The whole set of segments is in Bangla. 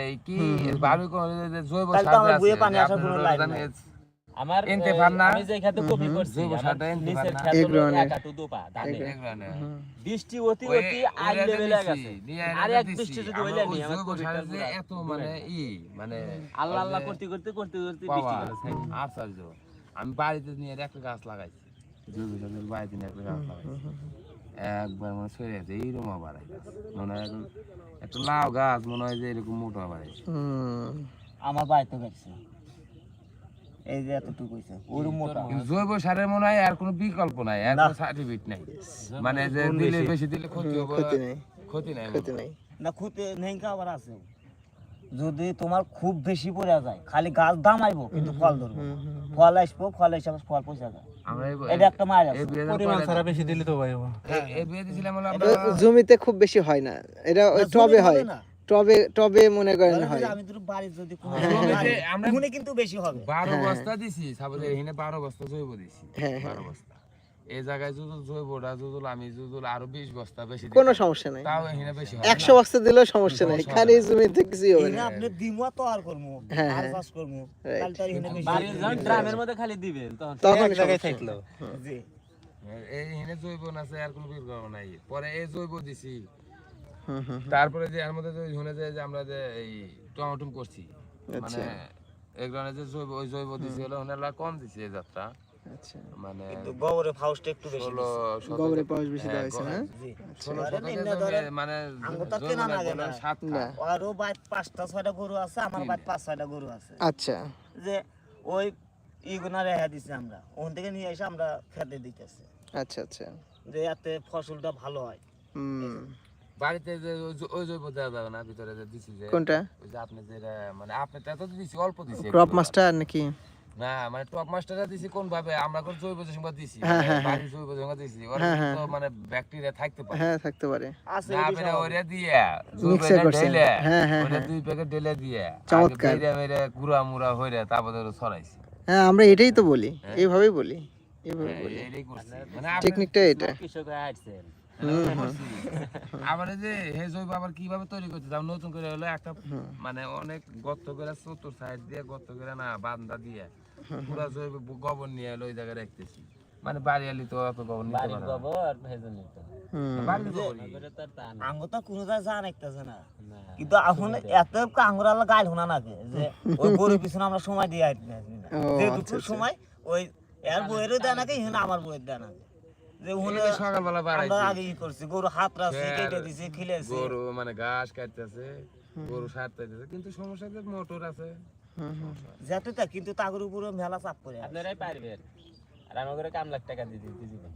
এই কি জৈব সার পানি আসার কোনো লাইন নাই। আমার? আমি যে খাতে কপি করছি জৈব আমার সারটা এনতে নিচের পার না? খাত হলো এগ্রোনের। এক হাঁটু দুপা, ধানের। বৃষ্টি অতি অতি আই লেভেলে গেছে আর এক বৃষ্টি যদি হইলে নি আমার জৈব কপিটা সারের যে পুরা এত মানে ই মানে আল্লাহ আল্লাহ করতে করতে করতে করতে বৃষ্টি পাওয়া, গেল সাইড। আশ্চর্য। আমি বাড়িতে নিয়ে একটা গাছ লাগাইছি জৈব সারের বাড়িতে নিয়ে একটা গাছ লাগাইছি একবার মানে সরে গেছে এইরকম আবার মনে হয় একটা লাউ গাছ মনে হয় যে এরকম মোটা আবার আমার বাড়িতে গেছে এই যে এতটুকু হইছে ওরম মোটা। জৈব সারের মনে হয় আর কোনো বিকল্প নাই আর কোনো সার্টিফিকেট নাই। মানে যে দিলে বেশি? দিলে ক্ষতি হবে ক্ষতি নেই। ক্ষতি নাই ক্ষতি নেই। না খুঁতে নেঙ্কা আবার আছে। যদি তোমার খুব বেশি পড়ে যায় খালি গাছ দাম দামাইবো কিন্তু ফল ধরবো। ফল আসব ফল এসে ফল পয়সা যায়। আমরা এই- এটা একটা মায়ের আছে। এই বিয়ে পরিমাণ ছাড়া বেশি দিলে তো ভাই এই- এই বিয়ে দিছিলাম হলো তো আমরা জমিতে খুব বেশি হয় না। এটা ওই টবে হয়। টবে টবে মনে করেন হয়। আমি তোর বাড়ি যদি কোনো জমিতে বাড়ি, আমরা ওখানে কিন্তু বেশি হবে। বারো বস্তা দিছি সাপোজ এখানে বারো বস্তা জৈব দিছি। হ্যাঁ, হ্যাঁ। বারো বস্তা। এই জায়গায় যদি জৈবটা যদি আমি যদি আরও বিশ বস্তা বেশি কোনো সমস্যা নেই। তাও এখানে বেশি হবে একশো বস্তা দিলেও সমস্যা নেই। খালি জমিতে হবে না। আপনি দিমুয়া তো আর করব হ্যাঁ, আর হ্যাঁ। চাষ তাহলে তার এখানে বেশি বাড়ির যখন ড্রামের মধ্যে খালি দিবেন তখন তখন এক জায়গায় থাকল। জি। এই এখানে জৈব আছে আর কোনো বিকল্প নাই। পরে এই জৈব দিছি। তারপরে যে এর মধ্যে যে শুনে যে যে আমরা যে এই টমেটো করছি মানে আচ্ছা। এগুলো যে জৈব ওই জৈব দিছি হলো ওনারা কম দিছে এই যাত্রা। আচ্ছা। মানে কিন্তু ফাউসটা একটু বেশি পাউস বেশি। হ্যাঁ, দেওয়া হয়েছে না জমি ধরেন মানে কেনা না লাগে না। সাত না। খা। আরও বাইর পাঁচটা ছয়টা গরু আছে আমার পাঁচ ছয়টা গরু আছে। আচ্ছা। যে ওই ইগুনা রেহা দিছি আমরা। ওখান থেকে নিয়ে এসে আমরা খেতে দিতেছি। আচ্ছা আচ্ছা। যে এতে ফসলটা ভালো হয়। হুম। বাড়িতে যে ওই জৈব দেওয়া যাবে না ভিতরে যে দিছি যে কোনটা? ওই যে আপনি যে মানে আপনি তো এত দিছি অল্প দিছি ক্রপ মাস্টার নাকি? না মানে টপ মাস্টারটা দিছি কোন ভাবে আমরা কোন জৈব দিছি। হ্যাঁ, হ্যাঁ, জৈব সংখ্যা দিছি। ওর হ্যাঁ, হ্যাঁ। তো মানে ব্যাকটেরিয়া থাকতে পারে। হ্যাঁ থাকতে পারে। আছে না এটি বেরে স্বাভাবিক। ওরে দিয়ে Mixer করছেন। হ্যাঁ, হ্যাঁ, হ্যাঁ। দুই প্যাকেট ঢেলে দিয়ে চমৎকার। বেরে বেরে কুড়া মুড়া হইরে তারপরে ওরে ছড়াইছি। হ্যাঁ আমরা এটাই তো বলি। এইভাবেই বলি। এইভাবে হ্যাঁ, বলি। এইটাই করছি। মানে টেকনিকটা এটা। কৃষক হয়ে। আবার যে হে জৈব আবার কীভাবে তৈরি করতে দাম নতুন করে হলো একটা মানে অনেক গর্ত করে চতুর সাইড দিয়ে গর্ত করে না বান্দা দিয়ে। পুরা জৈব গোবর নিয়ে এলো ওই জায়গায় রাখতেছি। মানে বাড়ি আলি তো অত গোবর নিতে পারে গোবর ভেজে নিত। কিন্তু এখন এত গাইল হোনা নাকি যে ওই গরুর পিছনে আমরা সময় দিয়ে আচ্ছা, আচ্ছা। সময় ওই এর বইয়েরও দেয় নাকি আমার বইয়ের দেয় নাকি যে সকালবেলা আগে ই করছি গরু হাত রাখছি কেটে দিছি খিলেছি গরু মানে ঘাস কাটতেছে গরু সারতেছে কিন্তু সমস্যা যে মোটর আছে। হুম। কিন্তু তাগর উপরে মেলা চাপ করে আপনারাই পারবেন। আর আমার করে কাম লাখ টাকা দিয়ে দিতে দিবেন।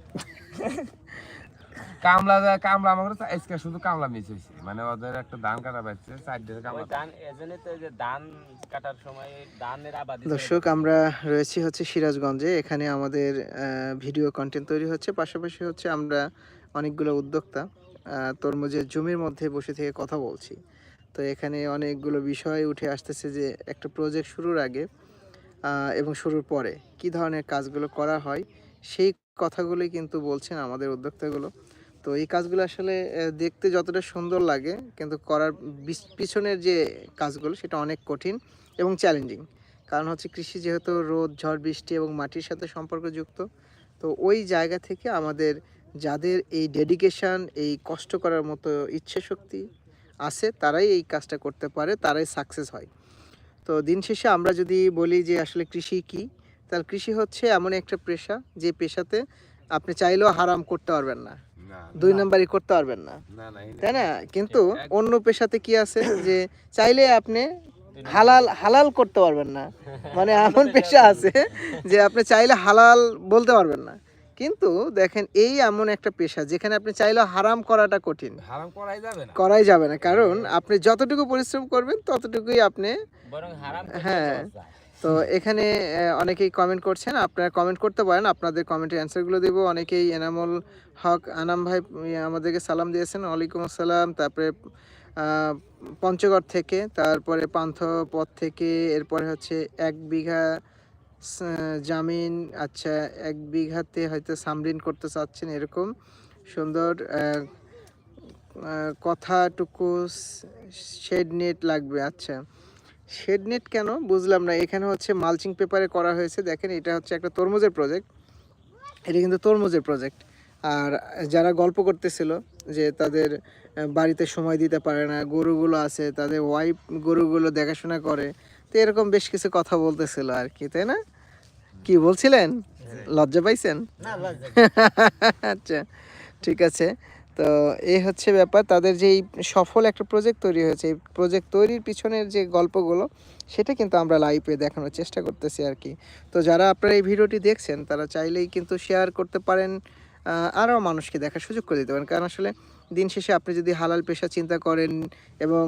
কামলা কামলা আজকে শুধু কামলা মিস হয়েছে মানে ওদের একটা ধান কাটা পাচ্ছে চার কামলা। ধান এজন্যই তো যে ধান কাটার সময় ধানের আবাদি দর্শক আমরা রয়েছি হচ্ছে সিরাজগঞ্জে। এখানে আমাদের ভিডিও কন্টেন্ট তৈরি হচ্ছে। পাশাপাশি হচ্ছে আমরা অনেকগুলো উদ্যোক্তা তরমুজের জমির মধ্যে বসে থেকে কথা বলছি। তো এখানে অনেকগুলো বিষয় উঠে আসতেছে যে একটা প্রজেক্ট শুরুর আগে এবং শুরুর পরে কি ধরনের কাজগুলো করা হয়, সেই কথাগুলোই কিন্তু বলছেন আমাদের উদ্যোক্তাগুলো। তো এই কাজগুলো আসলে দেখতে যতটা সুন্দর লাগে, কিন্তু করার পিছনের যে কাজগুলো সেটা অনেক কঠিন এবং চ্যালেঞ্জিং কারণ হচ্ছে কৃষি যেহেতু রোদ, ঝড়, বৃষ্টি এবং মাটির সাথে সম্পর্কযুক্ত, তো ওই জায়গা থেকে আমাদের যাদের এই ডেডিকেশন এই কষ্ট করার মতো ইচ্ছে শক্তি আছে তারাই এই কাজটা করতে পারে তারাই সাকসেস হয়। তো দিন শেষে আমরা যদি বলি যে আসলে কৃষি কি তাহলে কৃষি হচ্ছে এমন একটা পেশা যে পেশাতে আপনি চাইলেও হারাম করতে পারবেন না। দুই নাম্বারই করতে পারবেন না। তাই না? কিন্তু অন্য পেশাতে কি আছে যে চাইলে আপনি হালাল হালাল করতে পারবেন না। মানে এমন পেশা আছে যে আপনি চাইলে হালাল বলতে পারবেন না। কিন্তু দেখেন এই এমন একটা পেশা যেখানে আপনি চাইলে হারাম করাটা কঠিন। হারাম করাই যাবে না। করাই যাবে না। কারণ আপনি যতটুকু পরিশ্রম করবেন ততটুকুই আপনি হ্যাঁ। তো এখানে অনেকেই কমেন্ট করছেন। আপনারা কমেন্ট করতে পারেন। আপনাদের কমেন্টের অ্যান্সারগুলো দেবো। অনেকেই এনামুল হক আনাম ভাই আমাদেরকে সালাম দিয়েছেন। ওয়ালাইকুম আসসালাম। তারপরে পঞ্চগড় থেকে তারপরে পান্থ পথ থেকে এরপরে হচ্ছে এক বিঘা জামিন আচ্ছা এক বিঘাতে হয়তো সামরিন করতে চাচ্ছেন এরকম সুন্দর কথাটুকু শেড নেট লাগবে আচ্ছা। শেড নেট কেন? বুঝলাম না, এখানে হচ্ছে মালচিং পেপারে করা হয়েছে, দেখেন এটা হচ্ছে একটা তরমুজের প্রজেক্ট এটা কিন্তু তরমুজের প্রজেক্ট আর যারা গল্প করতেছিল যে তাদের বাড়িতে সময় দিতে পারে না, গরুগুলো আছে, তাদের ওয়াইফ গরুগুলো দেখাশোনা করে, তো এরকম বেশ কিছু কথা বলতেছিল আর কি, তাই না? কি বলছিলেন? লজ্জা পাইছেন? আচ্ছা ঠিক আছে। তো এই হচ্ছে ব্যাপার তাদের যে সফল একটা প্রজেক্ট তৈরি হয়েছে এই প্রজেক্ট তৈরির পিছনের যে গল্পগুলো সেটা কিন্তু আমরা লাইভে দেখানোর চেষ্টা করতেছি আর কি। তো যারা আপনারা এই ভিডিওটি দেখছেন তারা চাইলেই কিন্তু শেয়ার করতে পারেন আরও মানুষকে দেখার সুযোগ করে দিতে পারেন। কারণ আসলে দিন শেষে আপনি যদি হালাল পেশা চিন্তা করেন এবং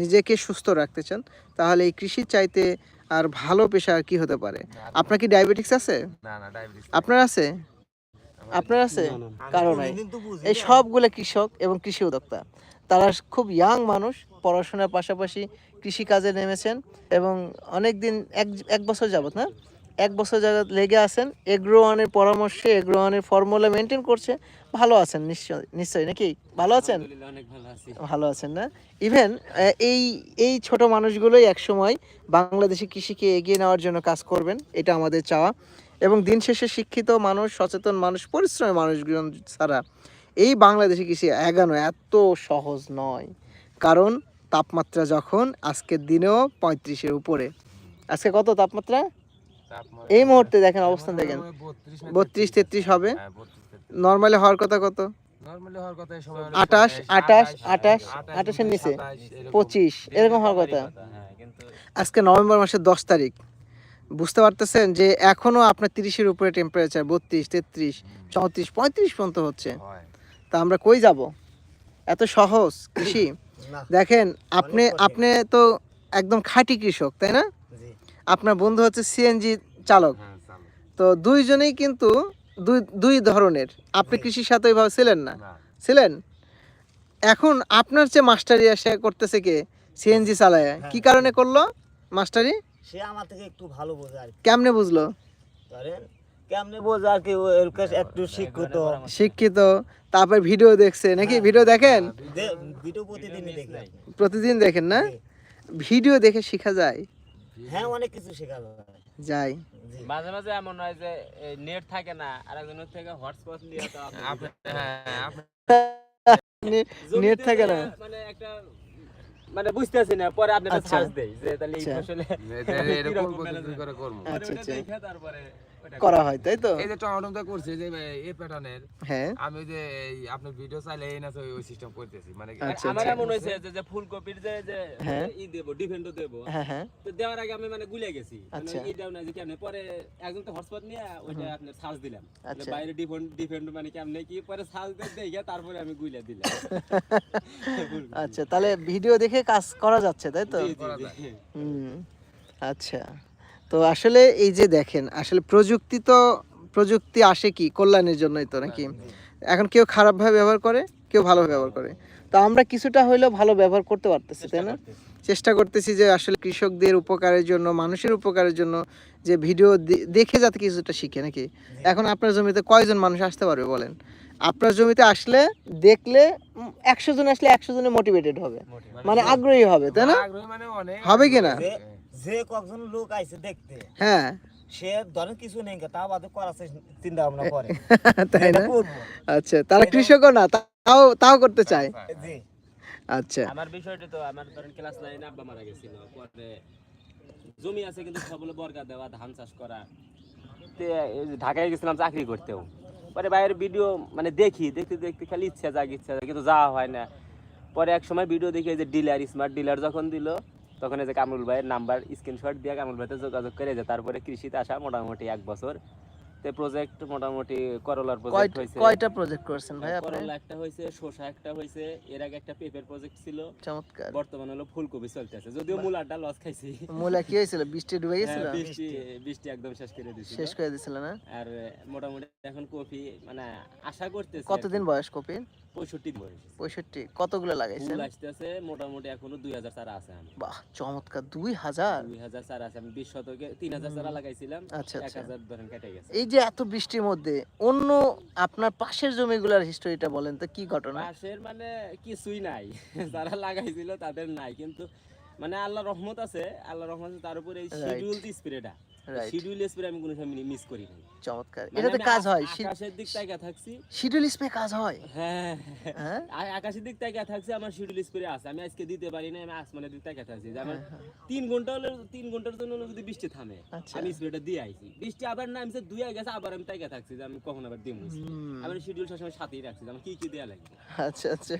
নিজেকে সুস্থ রাখতে চান তাহলে এই কৃষির চাইতে আর ভালো পেশা কি হতে পারে? আপনার কি ডায়াবেটিস আছে? আপনার আছে? আপনার আছে? কারণ নাই। এই সবগুলো কৃষক এবং কৃষি উদ্যোক্তা। তারা খুব ইয়াং মানুষ পড়াশোনার পাশাপাশি কৃষি কাজে নেমেছেন এবং অনেক দিন এক এক বছর যাবত না? এক বছর যাবত লেগে আছেন এগ্রো ওয়ানের পরামর্শে এগ্রো ওয়ানের ফর্মুলা মেনটেন করছে ভালো আছেন নিশ্চয় নিশ্চয়ই নাকি? ভালো আছেন? ভালো ভালো আছেন না? ইভেন এই এই ছোট মানুষগুলোই একসময় বাংলাদেশি কৃষিকে এগিয়ে নেওয়ার জন্য কাজ করবেন এটা আমাদের চাওয়া। এবং দিন শেষে শিক্ষিত মানুষ সচেতন মানুষ পরিশ্রমী মানুষগুলো ছাড়া এই বাংলাদেশি কৃষি এগানো এত সহজ নয়। কারণ তাপমাত্রা যখন আজকের দিনেও পঁয়ত্রিশের উপরে। আজকে কত তাপমাত্রা? এই মুহূর্তে দেখেন অবস্থান দেখেন। বত্রিশ তেত্রিশ হবে। হ্যাঁ, নর্মালি হওয়ার কথা কত? নরমালি হওয়ার কথা এই আটাশ, আটাশ, আটাশ, আটাশের নিচে, পঁচিশ এরকম হওয়ার কথা। হ্যাঁ আজকে নভেম্বর মাসের দশ তারিখ। বুঝতে পারতেছেন যে এখনও আপনার তিরিশের উপরে টেম্পারেচার বত্রিশ তেত্রিশ চৌত্রিশ পঁয়ত্রিশ পর্যন্ত হচ্ছে। তা আমরা কই যাব? এত সহজ কৃষি। দেখেন আপনি আপনি তো একদম খাঁটি কৃষক তাই না? আপনার বন্ধু হচ্ছে সিএনজি চালক। হ্যাঁ, চালু। তো দুইজনেই কিন্তু দুই দুই ধরনের। আপনি কৃষির সাথে ওইভাবে ছিলেন না। ছিলেন? এখন আপনার চেয়ে মাস্টারি এসে করতেছে কে? সিএনজি চালায়। কি কারণে করল মাস্টারি? সে আমার থেকে একটু ভালো বোঝে আর কেমনে বুঝলো? ধরেন কেমনে বোঝে আর কি কাছে একটু শিক্ষিত। শিক্ষিত। তারপর ভিডিও দেখছে। নাকি ভিডিও দেখেন? দে- ভিডিও প্রতিদিনই দেখি। প্রতিদিন দেখেন না? ভিডিও দেখে শেখা যায়। হ্যাঁ অনেক কিছু শেখা যায় যায় মাঝে মাঝে এমন হয় যে নেট থাকে না আর একজনের থেকে হটস্পট নিয়ে তো আপনি আপনি- হ্যাঁ, আপনি- নেট থাকে না মানে একটা মানে বুঝতেছি না পরে আপনি আচ্ছা। সার্চ দেই যে তাহলে এই আচ্ছা। ফসলে management? করে করব? আচ্ছা, আচ্ছা। দেখে তারপরে করা হয় তাই তো? এই যে টমেটোটা করছি যে এই প্যাটার্নের হ্যাঁ। আমি যে এই আপনার ভিডিও চাইলে এই না ওই সিস্টেম করতেছি। মানে আচ্ছা, আমার আচ্ছা। এমন হয়েছে যে যে ফুলকপির যে যে হ্যাঁ। ই দেবো ডিফেন্ডও দেবো। হ্যাঁ হ্যাঁ। তো দেওয়ার আগে আমি মানে গুলে গেছি। মানে আচ্ছা। এইটাও না যে কেমনে? পরে একজন তো হটস্পট নিয়ে ওইটা আপনার সার্চ দিলাম। আচ্ছা। বাইরে ডিফেন্ড ডিফেন্ড মানে কেমনে কি? পরে সার্চ দিয়ে দেখে তারপরে আমি গুলে দিলাম। আচ্ছা তাহলে ভিডিও দেখে কাজ করা যাচ্ছে তাই তো? জি, জি, জি। হুম আচ্ছা। তো আসলে এই যে দেখেন আসলে প্রযুক্তি তো প্রযুক্তি আসে কি কল্যাণের জন্যই তো নাকি? এখন কেউ খারাপভাবে ব্যবহার করে কেউ ভালোভাবে ব্যবহার করে। তো আমরা কিছুটা হইলেও ভালো ব্যবহার করতে পারতেছি তাই না? চেষ্টা করতেছি যে আসলে কৃষকদের উপকারের জন্য মানুষের উপকারের জন্য যে ভিডিও দেখে যাতে কিছুটা শিখে নাকি? এখন আপনার জমিতে কয়জন মানুষ আসতে পারবে বলেন? আপনার জমিতে আসলে দেখলে একশো জন আসলে একশো জনে মোটিভেটেড হবে। মানে আগ্রহী হবে তাই না? মানে হবে কিনা? যে- কয়েকজন লোক আইছে দেখতে হ্যাঁ। সে ধরেন কিছু নেই তা বাদে করার চিন্তা ভাবনা করে। তাই না? আচ্ছা তারা কৃষকও না তাও তাও করতে চায়। জি। আচ্ছা। আমার বিষয়টা তো আমার ধরেন ক্লাস নাইনে আব্বা মারা গেছিল পরে জমি আছে কিন্তু সবগুলো বর্গা দেওয়া ধান চাষ করা। এই যে ঢাকায় গেছিলাম চাকরি করতেও। পরে বাইরের ভিডিও মানে দেখি দেখতে দেখতে খালি ইচ্ছা জাগ ইচ্ছা জাগে কিন্তু যাওয়া হয় না। পরে এক সময় ভিডিও দেখি যে ডিলার স্মার্ট ডিলার যখন দিল তখন এই যে কামরুল ভাইয়ের নাম্বার স্ক্রিনশট দিয়ে কামরুল ভাইতে যোগাযোগ করে যে তারপরে কৃষিতে আসা মোটামুটি এক বছর। তে প্রজেক্ট মোটামুটি করলার প্রজেক্ট হয়েছে। কয়টা প্রজেক্ট করছেন ভাই আপনি করলা একটা হয়েছে শসা একটা হয়েছে এর আগে একটা পেঁপের প্রজেক্ট ছিল। চমৎকার। বর্তমানে হলো ফুলকপি চলতেছে। যদিও মূলাটা লস খাইছি। মূলা কি হয়েছিল? বৃষ্টি ডুবে হ্যাঁ, বৃষ্টি বৃষ্টি। একদম শেষ করে দিছিল। শেষ করে দিছিল না? আর মোটামুটি এখন কপি মানে আশা করতেছি কতদিন বয়স কপির? পঁয়ষট্টি দিন হয়েছে পঁয়ষট্টি কতগুলো লাগাইছেন? ফুল আসতেছে মোটামুটি এখনও দুই হাজার চারা আছে আমি বাহ চমৎকার দুই হাজার? দুই হাজার চারা আছে আমি বিশ শতকে তিন হাজার চারা লাগাইছিলাম আচ্ছা এক আচ্ছা। হাজার ধরেন কেটে গেছে। এই যে এত বৃষ্টির মধ্যে অন্য আপনার পাশের জমিগুলোর হিস্টোরিটা বলেন তো কি ঘটনা? পাশের মানে কিছুই নাই যারা লাগাইছিল তাদের নাই কিন্তু মানে আল্লাহ রহমত আছে আল্লাহ রহমত তার উপরে এই শিডিউল স্প্রেটা রাইট শিডিউল স্প্রে আমি কোনো সময় মিস করি নাই। চমৎকার। এটাতে কাজ হয়। আকাশের দিক থেকে থাকছি। শিডিউল স্প্রে কাজ হয়। হ্যাঁ। আকাশের দিক থেকে থাকছে আমার শিডিউল স্প্রে আছে। আমি আজকে দিতে পারি না আমি আসমানের দিক থেকে থাকছি। আমার। তিন ঘণ্টা হলে তিন ঘণ্টার জন্য যদি বৃষ্টি থামে আমি স্প্রেটা দিয়ে আইছি। বৃষ্টি আবার নামছে দুই গেছে আবার আমি তাইকা থাকছি যে আমি কখন আবার দিমু হুম, আমি শিডিউল সবসময় সাথেই রাখছি আমার কি কি দেয়া লাগবে আচ্ছা আচ্ছা।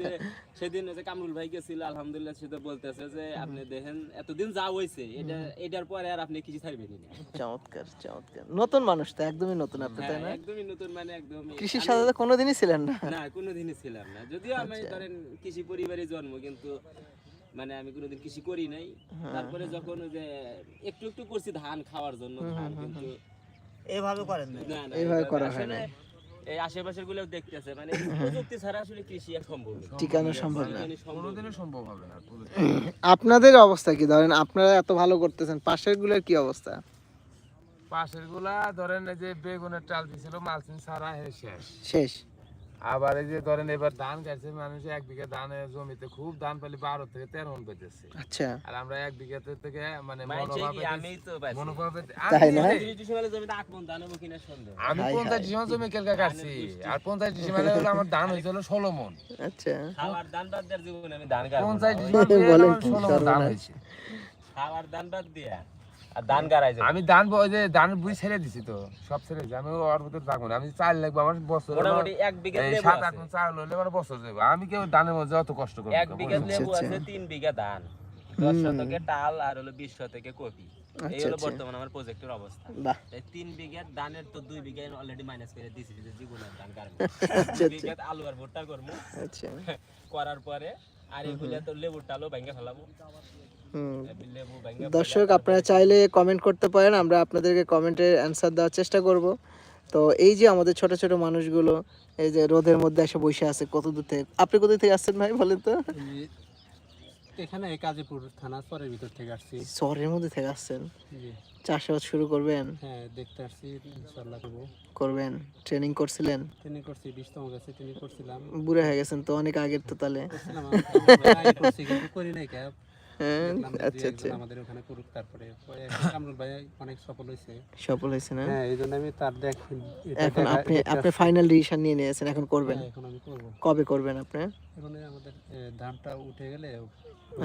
সেদিন যে কামরুল ভাই গেছিল আলহামদুলিল্লাহ সে তো বলতেছে যে আপনি দেখেন এতদিন যা হয়েছে এটা এটার পরে আর আপনি কিছু ছাড়বেন না। চমৎকার চমৎকার। নতুন মানুষ তো একদমই নতুন আপনি তাই না? হ্যাঁ, একদমই নতুন মানে একদম কৃষির সাথে তো কোনোদিনই ছিলেন না। না কোনোদিনই ছিলাম না। যদিও আমি আচ্ছা। ধরেন কৃষি পরিবারে জন্ম কিন্তু মানে আমি কোনোদিন কৃষি করি নাই। হ্যাঁ, তারপরে যখন যে একটু একটু করছি ধান খাওয়ার জন্য ধান কিন্তু এইভাবে করেন না না না এইভাবে করা হয় নাই। এই আশেপাশেরগুলো দেখতেছে মানে প্রযুক্তি ছাড়া আসলে কৃষি সম্ভব না। সম্ভব না সম্ভব না। কোনোদিনই সম্ভব হবে না আপনাদের অবস্থা কি? ধরেন আপনারা এত ভালো করতেছেন পাশেরগুলোর কি অবস্থা? পাশেরগুলা ধরেন এই যে বেগুনের চাল দিছিল মালচিন ছাড়া হে শেষ। শেষ। আবার এই যে ধরেন এবার ধান গাইছে মানুষ এক বিঘা ধানের জমিতে খুব ধান পেলে বারো থেকে তেরো মন পেতেছে আচ্ছা। আর আমরা এক বিঘাতে থেকে মানে আমি পঞ্চাশ হাই। জমি কেলকা কাটছি আর পঞ্চাশ ডিসেম্বরে হলো আমার ধান হয়েছিল ষোলো মন। আচ্ছা। পঞ্চাশ ষোলো মন ধান। হয়েছে খাওয়ার ধান বাদ দিয়া। আর ধান গাড়াই যাবে। আমি ধান ওই যে ধান বুঝি ছেড়ে দিছি তো সব ছেড়ে দিছি। আমি ওর ভিতরে থাকব না। আমি চাল লাগবে আমার বছর মোটামুটি এক বিঘা লেবু সাত আট মন চাল হলে আমার বছর যাবে। আমি কেউ ধানের মধ্যে অত কষ্ট করব এক বিঘা লেবু আচ্ছা, আছে আচ্ছা। তিন বিঘা ধান। দশ শতকে টাল আর হলো বিশ শতকে কপি। এই আচ্ছা হলো বর্তমান আমার প্রজেক্টের অবস্থা। এই তিন বিঘার ধানের তো দুই বিঘা অলরেডি মাইনাস করে দিছি যে জীবনের ধান কারণ বিঘা আলু আর ভুট্টা করব। আচ্ছা। করার পরে আর এগুলা তো লেবুর টালও ভেঙে ফেলাবো। দর্শক আপনারা চাইলে কমেন্ট করতে পারেন আমরা আপনাদেরকে কমেন্টের অ্যান্সার দেওয়ার চেষ্টা করব। তো এই যে আমাদের ছোট ছোট মানুষগুলো এই যে রোদের মধ্যে এসে বসে আছে কত দূর থেকে আপনি কোথা থেকে আসছেন ভাই বলেন তো? এখানে কাজীপুর থানা পরের ভিতর থেকে আসছি। শহরের মধ্যে থেকে আসছেন? চাষাবাদ শুরু করবেন? হ্যাঁ দেখতে আসছি ইনশাল্লাহ করব। করবেন? ট্রেনিং করছিলেন? ট্রেনিং করছি বিশতম গেছে ট্রেনিং করছিলাম। বুড়ে হয়ে গেছেন তো অনেক আগের তো তাহলে। করি নাই আচ্ছা আচ্ছা। আমাদের ওখানে করুক তারপরে কামরুল ভাই অনেক সফল হয়েছে। সফল হয়েছে না? হ্যাঁ এই আমি তার দেখ এখন আপনি আপনি ফাইনাল ডিসিশন নিয়ে নিয়েছেন এখন করবেন? হ্যাঁ, এখন আমি করব। কবে করবেন আপনি? এখন আমাদের ধানটা উঠে গেলে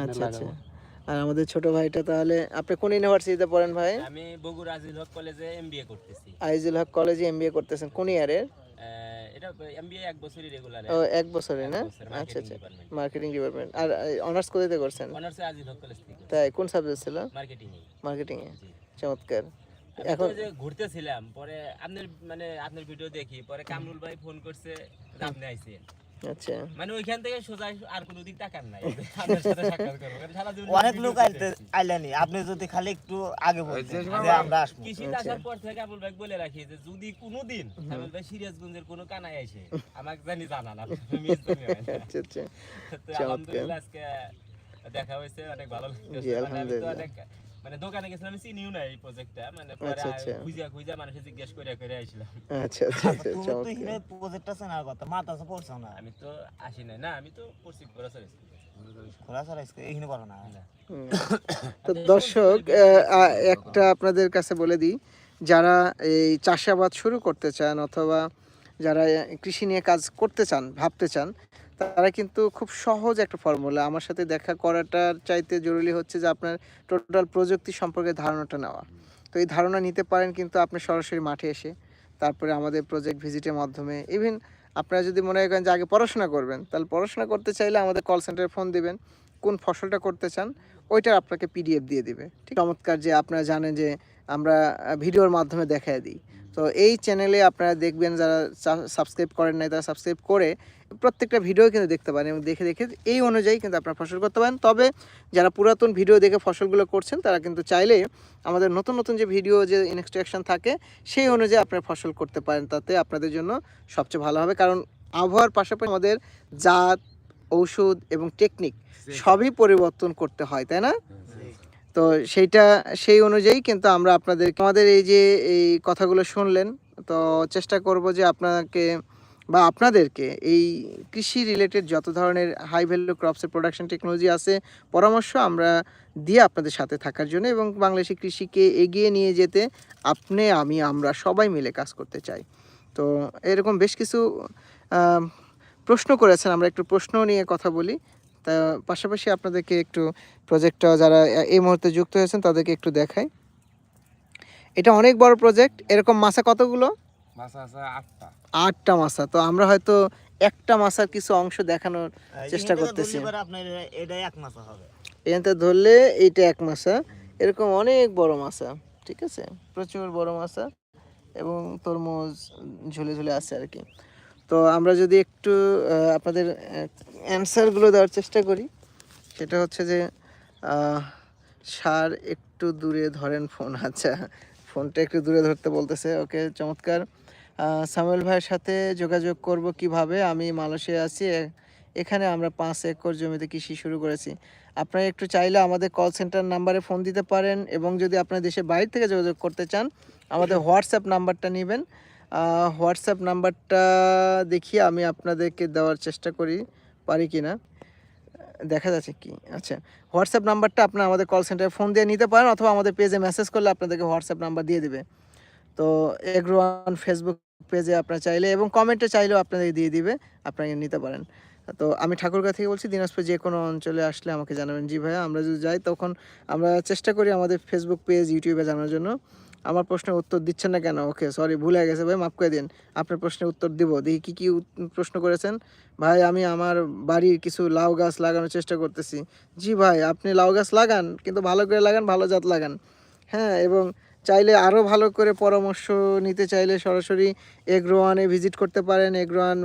আচ্ছা আচ্ছা। আর আমাদের ছোট ভাইটা তাহলে আপনি কোন ইউনিভার্সিটিতে পড়েন ভাই? আমি বগুড়া আজিল হক কলেজে এমবিএ করতেছি। আইজুল হক কলেজে এমবিএ করতেছেন কোন ইয়ারের এটা এমবিএ এক বছরই রেগুলার ও এক বছরে না? আচ্ছা আচ্ছা। মার্কেটিং ডিপার্টমেন্ট আর অনার্স কোথাতে করছেন? অনার্স হক কলেজ থেকে। তাই কোন সাবজেক্ট ছিল? মার্কেটিং মার্কেটিং এ চমৎকার। এখন যে ঘুরতেছিলাম পরে আপনার মানে আপনার ভিডিও দেখি পরে কামরুল ভাই ফোন করছে আপনি আইছেন আচ্ছা। মানে ওইখান থেকে সোজা আর কোনো দিক তাকান নাই। আপনার সাথে সাক্ষাৎ করব। কারণ সারা জীবন অনেক লোক আইতে আসছি। আপনি যদি খালি একটু আগে বলতেন যে আমরা আসব। কৃষিতে আসার পর থেকে আবুল ভাই বলে রাখি যে যদি কোনোদিন আবুল ভাই সিরাজগঞ্জের কোনো কানায় আসে আমাকে জানি জানান আপনি miss করবেন আচ্ছা আচ্ছা। আলহামদুলিল্লাহ আজকে দেখা হয়েছে অনেক ভালো লাগছে মানে। অনেক মানে দোকানে গেছিলাম আমি চিনিও না এই প্রজেক্টটা মানে পরে আচ্ছা, আচ্ছা। খুঁজা খুঁজা মানুষে জিজ্ঞেস করে করে আইছিলাম। আচ্ছা আচ্ছা আচ্ছা তুমি তো হিরে প্রজেক্টটা চেনার কথা মাথা পড়ছো না। আমি তো আসি নাই। না আমি তো পড়ছি এইখানে না। তো দর্শক আহ, আহ, একটা আপনাদের কাছে বলে দিই যারা এই চাষাবাদ শুরু করতে চান অথবা যারা কৃষি নিয়ে কাজ করতে চান ভাবতে চান তারা কিন্তু খুব সহজ একটা ফর্মুলা আমার সাথে দেখা করাটার চাইতে জরুরি হচ্ছে যে আপনার টোটাল প্রযুক্তি সম্পর্কে ধারণাটা নেওয়া। তো এই ধারণা নিতে পারেন কিন্তু আপনি সরাসরি মাঠে এসে, তারপরে আমাদের প্রজেক্ট ভিজিটের মাধ্যমে। ইভেন আপনারা যদি মনে করেন যে আগে পড়াশোনা করবেন, তাহলে পড়াশোনা করতে চাইলে আমাদের কল সেন্টারে ফোন দিবেন, কোন ফসলটা করতে চান, ওইটা আপনাকে পিডিএফ দিয়ে দিবে। ঠিক চমৎকার যে আপনারা জানেন যে আমরা ভিডিওর মাধ্যমে দেখায় দিই। তো এই চ্যানেলে আপনারা দেখবেন যারা সাবস্ক্রাইব করেন নাই তারা সাবস্ক্রাইব করে প্রত্যেকটা ভিডিও কিন্তু দেখতে পারেন এবং দেখে দেখে এই অনুযায়ী কিন্তু আপনারা ফসল করতে পারেন। তবে যারা পুরাতন ভিডিও দেখে ফসলগুলো করছেন তারা কিন্তু চাইলে আমাদের নতুন নতুন যে ভিডিও যে ইনস্ট্রাকশন থাকে সেই অনুযায়ী আপনারা ফসল করতে পারেন। তাতে আপনাদের জন্য সবচেয়ে ভালো হবে। কারণ আবহাওয়ার পাশাপাশি আমাদের জাত ঔষধ এবং টেকনিক সবই পরিবর্তন করতে হয় তাই না? তো সেইটা, সেই অনুযায়ী কিন্তু আমরা আপনাদের আমাদের এই যে, এই কথাগুলো শুনলেন, তো চেষ্টা করব যে আপনাকে বা আপনাদেরকে এই কৃষি রিলেটেড যত ধরনের হাই ভ্যালু ক্রপসের প্রোডাকশন টেকনোলজি আছে, পরামর্শ আমরা দিয়ে আপনাদের সাথে থাকার জন্য এবং বাংলাদেশি কৃষিকে এগিয়ে নিয়ে যেতে আপনি, আমি, আমরা সবাই মিলে কাজ করতে চাই। তো এরকম বেশ কিছু প্রশ্ন করেছেন, আমরা একটু প্রশ্ন নিয়ে কথা বলি। তা পাশাপাশি আপনাদেরকে একটু প্রজেক্টটা যারা এই মুহূর্তে যুক্ত হয়েছেন তাদেরকে একটু দেখাই। এটা অনেক বড় প্রজেক্ট এরকম মাছা কতগুলো? আটটা। মাছা। তো আমরা হয়তো একটা মাছার কিছু অংশ দেখানোর চেষ্টা করতেছি। ধরলে মাসা এখানতে এইটা এক মাছা। এরকম অনেক বড় মাছা ঠিক আছে? প্রচুর বড় মাছা এবং তরমুজ ঝুলে ঝুলে আছে আর কি। তো আমরা যদি একটু আপনাদের অ্যান্সারগুলো দেওয়ার চেষ্টা করি। সেটা হচ্ছে যে সার একটু দূরে ধরেন ফোন। আচ্ছা ফোনটা একটু দূরে ধরতে বলতেছে। ওকে, চমৎকার। সামুয়েল ভাইয়ের সাথে যোগাযোগ করব কীভাবে? আমি মালয়েশিয়া আছি এখানে আমরা পাঁচ একর জমিতে কৃষি শুরু করেছি। আপনারা একটু চাইলে আমাদের কল সেন্টার নাম্বারে ফোন দিতে পারেন এবং যদি আপনার দেশের বাইরে থেকে যোগাযোগ করতে চান, আমাদের হোয়াটসঅ্যাপ নাম্বারটা নেবেন। হোয়াটসঅ্যাপ নাম্বারটা দেখিয়ে আমি আপনাদেরকে দেওয়ার চেষ্টা করি, পারি কি না দেখা যাচ্ছে কি। আচ্ছা হোয়াটসঅ্যাপ নাম্বারটা আপনার আমাদের কল সেন্টারে ফোন দিয়ে নিতে পারেন, অথবা আমাদের পেজে মেসেজ করলে আপনাদেরকে হোয়াটসঅ্যাপ নাম্বার দিয়ে দেবে। তো এগ্রোয়ান ফেসবুক পেজে আপনারা চাইলে, এবং কমেন্টে চাইলেও আপনাদের দিয়ে দিবে, আপনারা নিতে পারেন। তো আমি ঠাকুরগাঁ থেকে বলছি, দিনাজপুর যে কোনো অঞ্চলে আসলে আমাকে জানাবেন। জি ভাইয়া, আমরা যদি যাই, তখন আমরা চেষ্টা করি আমাদের ফেসবুক পেজ ইউটিউবে জানার জন্য। আমার প্রশ্নের উত্তর দিচ্ছেন না কেন? ওকে সরি ভুলে গেছে ভাই, মাফ করে দিন। আপনার প্রশ্নের উত্তর দিব, দেখি কী কী প্রশ্ন করেছেন। ভাই, আমি আমার বাড়ির কিছু লাউ গাছ লাগানোর চেষ্টা করতেছি। জি ভাই, আপনি লাউ গাছ লাগান, কিন্তু ভালো করে লাগান, ভালো জাত লাগান। হ্যাঁ এবং চাইলে আরও ভালো করে পরামর্শ নিতে চাইলে সরাসরি এগ্রোয়ানে ভিজিট করতে পারেন। এগ্রোয়ান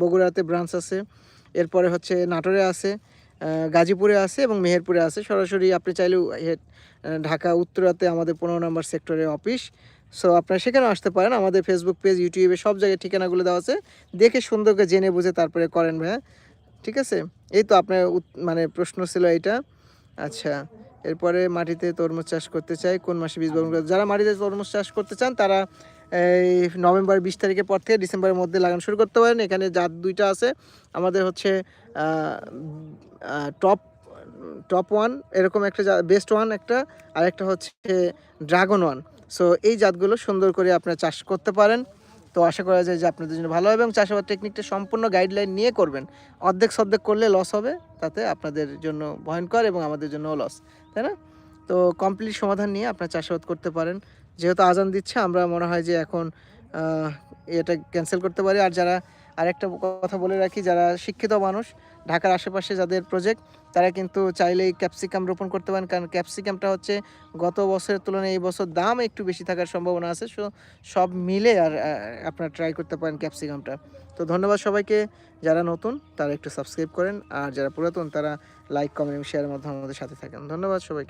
বগুড়াতে ব্রাঞ্চ আছে। এরপরে হচ্ছে নাটোরে আছে গাজীপুরে আছে এবং মেহেরপুরে আছে। সরাসরি আপনি চাইলেও ঢাকা উত্তরাতে আমাদের পনেরো নম্বর সেক্টরে অফিস। সো আপনারা সেখানেও আসতে পারেন। আমাদের ফেসবুক পেজ ইউটিউবে সব জায়গায় ঠিকানাগুলো দেওয়া আছে। দেখে সুন্দর করে জেনে বুঝে তারপরে করেন ভাইয়া। ঠিক আছে? এই তো আপনার মানে প্রশ্ন ছিল এইটা। আচ্ছা এরপরে মাটিতে তরমুজ চাষ করতে চাই, কোন মাসে বীজ বপন করতে যারা মাটিতে তরমুজ চাষ করতে চান, তারা এই নভেম্বর বিশ তারিখের পর থেকে ডিসেম্বরের মধ্যে লাগানো শুরু করতে পারেন। এখানে জাত দুইটা আছে। আমাদের হচ্ছে টপ টপ ওয়ান এরকম একটা বেস্ট ওয়ান একটা, আর একটা হচ্ছে ড্রাগন ওয়ান সো এই জাতগুলো সুন্দর করে আপনারা চাষ করতে পারেন। তো আশা করা যায় যে আপনাদের জন্য ভালো হবে এবং চাষাবাদ টেকনিকটা সম্পূর্ণ গাইডলাইন নিয়ে করবেন। অর্ধেক সর্ধেক করলে লস হবে, তাতে আপনাদের জন্য ভয়ঙ্কর এবং আমাদের জন্যও লস তাই না? তো কমপ্লিট সমাধান নিয়ে আপনারা চাষাবাদ করতে পারেন। যেহেতু আজান দিচ্ছে, আমরা মনে হয় যে এখন এটা ক্যান্সেল করতে পারি। আর যারা আরেকটা কথা বলে রাখি, যারা শিক্ষিত মানুষ ঢাকার আশেপাশে যাদের প্রজেক্ট তারা কিন্তু চাইলেই ক্যাপসিকাম রোপণ করতে পারেন। কারণ ক্যাপসিকামটা হচ্ছে গত বছরের তুলনায় এই বছর দাম একটু বেশি থাকার সম্ভাবনা আছে। সো, সব মিলে আর আপনারা ট্রাই করতে পারেন ক্যাপসিকামটা তো ধন্যবাদ সবাইকে। যারা নতুন, তারা একটু সাবস্ক্রাইব করেন। আর যারা পুরাতন, তারা লাইক কমেন্ট এবং শেয়ারের মাধ্যমে আমাদের সাথে থাকেন। ধন্যবাদ সবাইকে।